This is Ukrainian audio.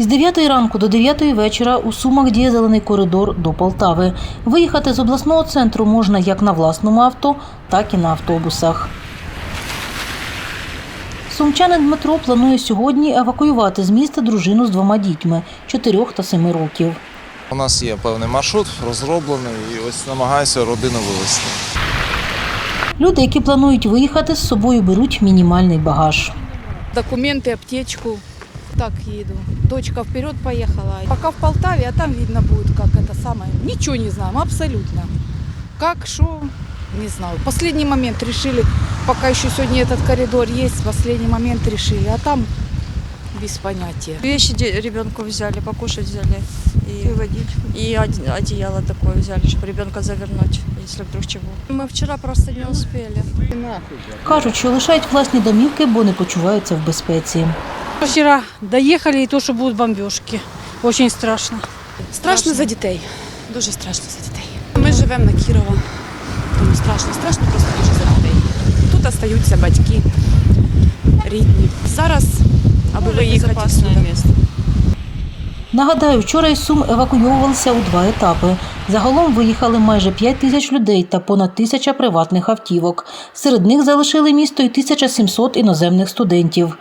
З 9 ранку до 9 вечора у Сумах діє зелений коридор до Полтави. Виїхати з обласного центру можна як на власному авто, так і на автобусах. Сумчанин Дмитро планує сьогодні евакуювати з міста дружину з двома дітьми 4 та 7 років. У нас є певний маршрут розроблений і ось намагаюся родину вивезти. Люди, які планують виїхати, з собою беруть мінімальний багаж. документы, аптечку Так еду. Дочка вперед поехала. Пока в Полтаве, а там видно будет, как это самое. Ничего не знаем, абсолютно. Как, что, не знаю. В последний момент решили, пока еще сегодня этот коридор есть, в последний момент решили, а там без понятия. Вещи де- ребенку взяли, покушать взяли. И, водичку. И оде- одеяло такое взяли, чтобы ребенка завернуть, если вдруг чего. Мы вчера просто не успели. Кажуть, що лишають власні домівки, бо не почуваються в безпеці. Вчера доехали, и то, что будут бомбежки. Очень страшно. Страшно за дітей. Дуже страшно за дітей. Ми живемо на Кірова. Тому страшно, страшно просто дуже за дітей. Тут остаються батьки, рідні. Зараз, аби виїхати сюди. Нагадаю, вчора із Сум евакуйовувалися у два етапи. Загалом виїхали майже 5 тисяч людей та понад тисяча приватних автівок. Серед них залишили місто й 1700 іноземних студентів.